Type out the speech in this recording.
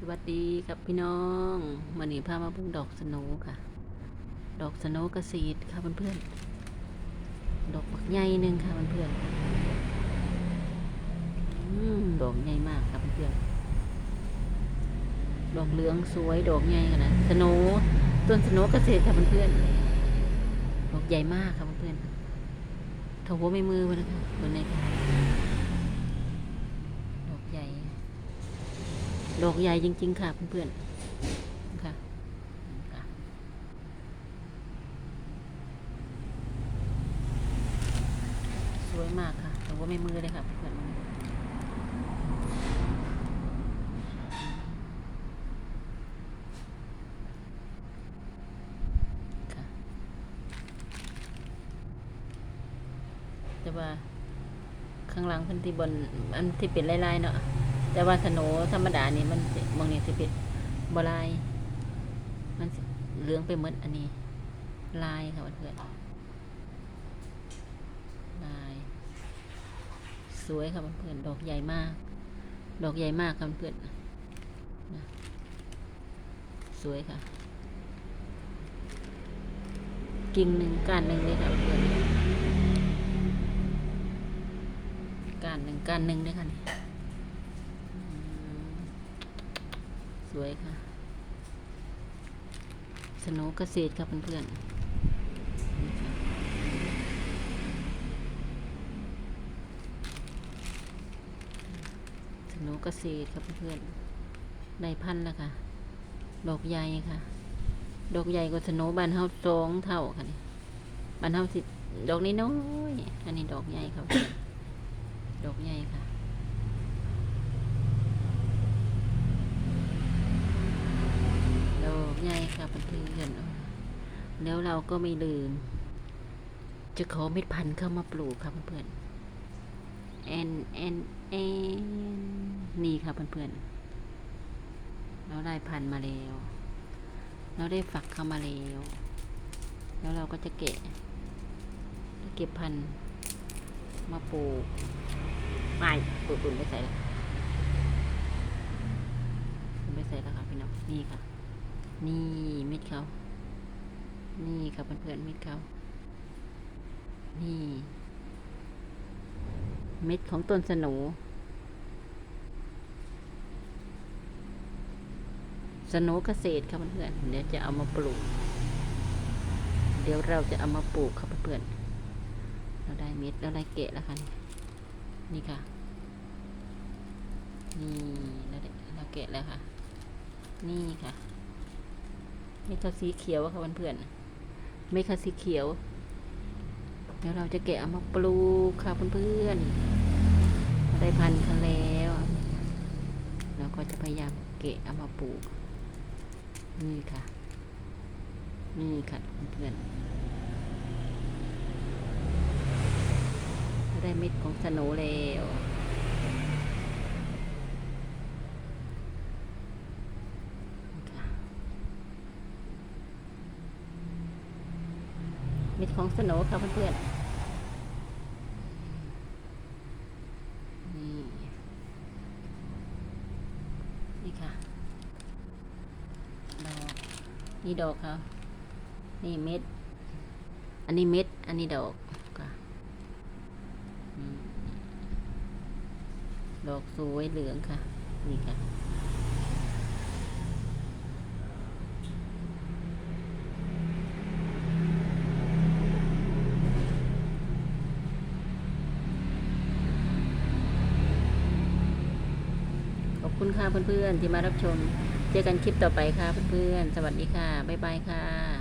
สวัสดีครับพี่น้องมันนี้พามาเบิ่งดอกสโนค่ะ ดอกสโนกระสีดค่ะเพื่อนๆดอกักใหญ่หนึ่งค่ะเพื่อนๆดอกใหญ่มากครับเพื่อนๆดอกเหลืองสวยดอกใหญ่ขนาดสโนต้นสโนกระสีดค่ะเพื่อนๆดอกใหญ่มากค่ะเพื่อนๆถหัวไม่มือมันนะคะบนนี้ค่ะดอกใหญ่ ดอกใหญ่จริง ๆ ค่ะเพื่อนๆค่ะสวยมากค่ะแต่ว่าไม่มือเลยค่ะเพื่อนๆค่ะแต่ว่าข้างหลังเพิ่นที่บนอันที่เป็นลายๆเนาะ แต่ว่าสโนธรรมดานี่มันสิบางนี่สิเป็นบลาย มันเหลืองไปหมดอันนี้ ลายค่ะเพื่อนลาย สวยค่ะเพื่อนดอกใหญ่มาก ดอกใหญ่มากค่ะเพื่อนสวยค่ะ กิ่งหนึ่งก้านหนึ่งเลยค่ะเพื่อนก้านหนึ่งก้านหนึ่งเลยค่ะนี่ อืมส วยค่ะ สนว์เกษตรครับเพื่อนๆนี่ค่ะสนว์เกษตรครับเพื่อนๆได้พันธุ์แล้วค่ะ ดอกใหญ่ค่ะ ดอกใหญ่กว่าสนว์บานเฮาสองเท่าค่ะนี่บานเฮาสิดอกนี้น้อย อันนี้ดอกใหญ่ครับ ดอกใหญ่ค่ะ ดอกใหญ่ค่ะ เพื่อนๆแล้วเราก็ไม่ลืม จะขอเม็ดพันธุ์เข้ามาปลูกค่ะเพื่อนๆแอนแอนแอนนี่ค่ะเพื่อนๆเราได้พันธุ์มาแล้ว เราได้ฝักเข้ามาแล้ว แล้วเราก็จะเกะเก็บพันธุ์มาปลูกไม่ปลูกปุ่นไม่ใส่แล้วปุ่นไม่ใส่แล้วค่ะพี่น้องนี่ค่ะ นี่เม็ดเขานี่ค่ะเพื่อนๆเม็ดเขานี่ เม็ดของต้นสนูสนูเกษตรครับเพื่อนๆเดี๋ยวจะเอามาปลูก เดี๋ยวเราจะเอามาปลูกครับเพื่อนๆเราได้เม็ดแล้วได้เกะแล้วค่ะนี่นี่ค่ะ นี่เราได้เราเกะแล้วค่ะ นี่ค่ะ เม็ดข้าวสีเขียวอะค่ะเพื่อนๆเม็ดข้าวสีเขียว เดี๋ยวเราจะแกะเอามาปลูกค่ะเพื่อนๆได้พันธุ์กันแล้ว เราก็จะพยายามแกะเอามาปลูก นี่ค่ะ นี่ค่ะเพื่อนๆได้เม็ดของสโนแล้วนี่ค่ะ เม็ดของสโหนค่ะเพื่อนๆนี่ นี่ค่ะ ดอก นี่ดอกเขานี่เม็ด อันนี้เม็ด อันนี้ดอกค่ะอืมดอกสวยเหลืองค่ะ นี่ค่ะ คุณค่ะเพื่อนๆที่มารับชม เจอกันคลิปต่อไปค่ะเพื่อนๆ สวัสดีค่ะ บ๊ายบายค่ะ